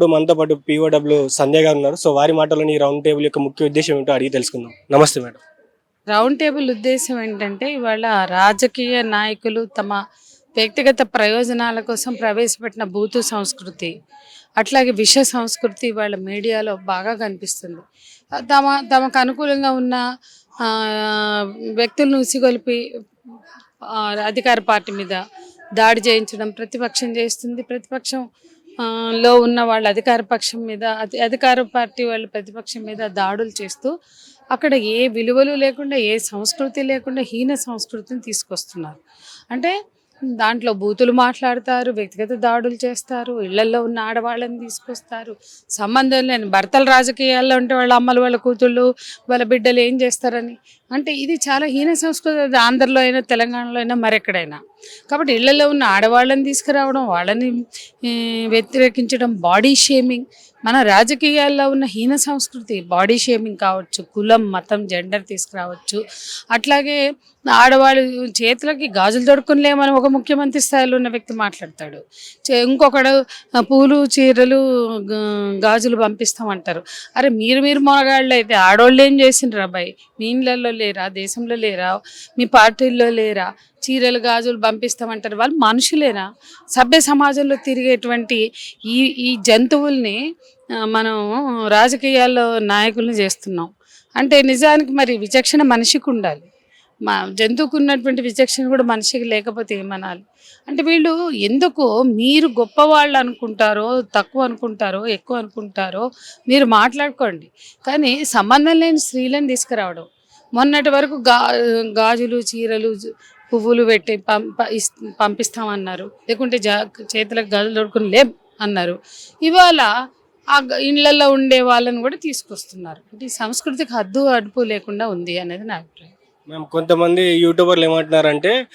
ఇప్పుడు మనతో పాటు పీఓడబ్ల్యూ సంధ్య గారు ఉన్నారు. సో వారి మాటలోని ఈ రౌండ్ టేబుల్ యొక్క ముఖ్య ఉద్దేశం ఏంటో అడిగి తెలుసుకుందాం. నమస్తే మేడం. రౌండ్ టేబుల్ ఉద్దేశం ఏంటంటే ఇవాళ రాజకీయ నాయకులు తమ వ్యక్తిగత ప్రయోజనాల కోసం ప్రవేశపెట్టిన బూతు సంస్కృతి అట్లాగే విష సంస్కృతి వాళ్ళ మీడియాలో బాగా కనిపిస్తుంది. తమ తమకు అనుకూలంగా ఉన్న వ్యక్తులను ఉసిగొలిపి అధికార పార్టీ మీద దాడి చేయించడం ప్రతిపక్షం చేస్తుంది. ప్రతిపక్షం లో ఉన్న వాళ్ళ అధికార పక్షం మీద అధికార పార్టీ వాళ్ళ ప్రతిపక్షం మీద దాడులు చేస్తూ అక్కడ ఏ విలువలు లేకుండా ఏ సంస్కృతి లేకుండా హీన సంస్కృతిని తీసుకొస్తున్నారు. అంటే దాంట్లో బూతులు మాట్లాడతారు వ్యక్తిగత దాడులు చేస్తారు ఇళ్ళలో ఉన్న ఆడవాళ్ళని తీసుకొస్తారు సంబంధం లేని భర్తలు రాజకీయాల్లో ఉంటే వాళ్ళ అమ్మలు వాళ్ళ కూతుళ్ళు వాళ్ళ బిడ్డలు ఏం చేస్తారని అంటే ఇది చాలా హీన సంస్కృతి. అది ఆంధ్రలో అయినా తెలంగాణలో అయినా మరెక్కడైనా. కాబట్టి ఇళ్ళలో ఉన్న ఆడవాళ్ళని తీసుకురావడం వాళ్ళని వ్యతిరేకించడం బాడీ షేమింగ్ మన రాజకీయాల్లో ఉన్న హీన సంస్కృతి బాడీ షేమింగ్ కావచ్చు కులం మతం జెండర్ తీసుకురావచ్చు. అట్లాగే ఆడవాళ్ళు చేతులకి గాజులు తొడుక్కునిలేమని ఒక ముఖ్యమంత్రి స్థాయిలో ఉన్న వ్యక్తి మాట్లాడతాడు. చే- ఇంకొకడు పూలు చీరలు గాజులు పంపిస్తామంటారు. అరే మీరు మీరు మొనగాళ్ళు అయితే ఆడవాళ్ళు ఏం చేసిండ్రు అబ్బాయి? మీ ఇళ్ళల్లో లేరా? దేశంలో లేరా? మీ పార్టీల్లో లేరా? చీరలు గాజులు పంపిస్తామంటారు. వాళ్ళు మనుషులేనా సభ్య సమాజంలో తిరిగేటువంటి ఈ ఈ జంతువుల్ని మనం రాజకీయాల్లో నాయకుల్ని చేస్తున్నాం. అంటే నిజానికి మరి విచక్షణ మనిషికి ఉండాలి. మా జంతువుకు ఉన్నటువంటి విచక్షణ కూడా మనిషికి లేకపోతే ఏమనాలి? అంటే వీళ్ళు ఎందుకు మీరు గొప్పవాళ్ళు అనుకుంటారో తక్కువ అనుకుంటారో ఎక్కువ అనుకుంటారో మీరు మాట్లాడుకోండి. కానీ సంబంధం లేని స్త్రీలను తీసుకురావడం మొన్నటి వరకు గా గాజులు చీరలు పువ్వులు పెట్టి పంప పంపిస్తామన్నారు. లేకుంటే జా చేతులకు గాజులు దొరుకుని లేం అన్నారు. ఇవాళ ఆ గ- ఉండే వాళ్ళని కూడా తీసుకొస్తున్నారు. అంటే సంస్కృతికి హద్దు అడుపు లేకుండా ఉంది అనేది నా అభిప్రాయం. మేము కొంతమంది యూట్యూబర్లు ఏమంటున్నారంటే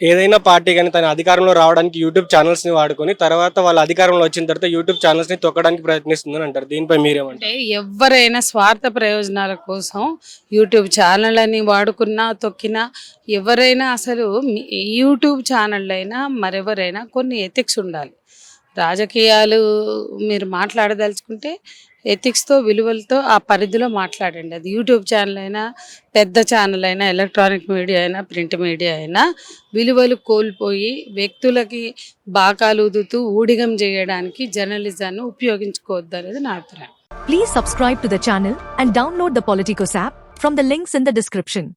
ఏదైనా పార్టీ కానీ తన అధికారంలో రావడానికి యూట్యూబ్ ఛానల్స్ని వాడుకొని తర్వాత వాళ్ళ అధికారంలో వచ్చిన తర్వాత యూట్యూబ్ ఛానల్స్ని తొక్కడానికి ప్రయత్నిస్తుందని అంటారు. దీనిపై మీరేమంటే అంటే ఎవరైనా స్వార్థ ప్రయోజనాల కోసం యూట్యూబ్ ఛానల్ అని వాడుకున్నా తొక్కినా ఎవరైనా అసలు యూట్యూబ్ ఛానల్ అయినా మరెవరైనా కొన్ని ఎథిక్స్ ఉండాలి. రాజకీయాలు మీరు మాట్లాడదలుచుకుంటే ఎథిక్స్తో విలువలతో ఆ పరిధిలో మాట్లాడండి. అది యూట్యూబ్ ఛానల్ అయినా పెద్ద ఛానల్ అయినా ఎలక్ట్రానిక్ మీడియా అయినా ప్రింట్ మీడియా అయినా విలువలు కోల్పోయి వ్యక్తులకి బాకాలుదుతూ ఊడిగం చేయడానికి జర్నలిజాన్ని ఉపయోగించుకోవద్దు అనేది నా అభిప్రాయం. Please subscribe to the channel and download the Politicos app from the links in the description